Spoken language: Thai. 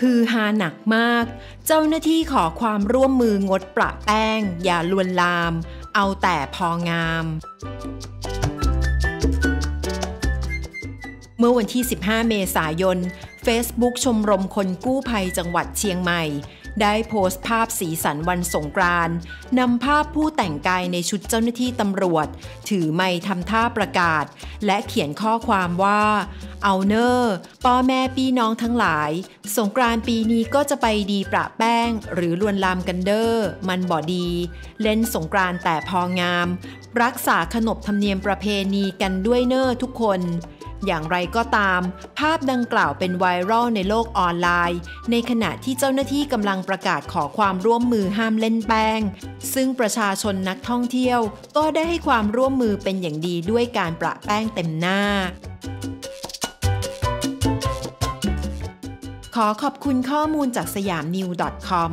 ฮือฮาหนักมาก เจ้าหน้าที่ขอความร่วมมืองดประแป้ง อย่าลวนลาม เอาแต่พองาม เมื่อวันที่ 15 เมษายน Facebook ชมรมคนกู้ภัยจังหวัดเชียงใหม่ ได้โพสต์ภาพสีสันวันสงกรานต์นำภาพผู้แต่งกายในชุดเจ้าหน้าที่ตำรวจ ถือไม้ทำท่าประกาศ และเขียนข้อความว่า เอาเนอร์ป้อแม่พี่น้องทั้งหลาย สงกรานต์ปีนี้ก็จะไปดีประแป้ง หรือลวนลามกันเดอร์ มันบ่ดี เล่นสงกรานต์แต่พองาม รักษาขนบธรรมเนียมประเพณีกันด้วยเนอร์ทุกคนอย่างไรก็ตาม ภาพดังกล่าวเป็นไวรัลในโลกออนไลน์ ในขณะที่เจ้าหน้าที่กำลังประกาศขอความร่วมมือห้ามเล่นแป้ง ซึ่งประชาชนนักท่องเที่ยว ก็ได้ให้ความร่วมมือเป็นอย่างดีด้วยการประแป้งเต็มหน้าขอขอบคุณข้อมูลจากสยามนิว .com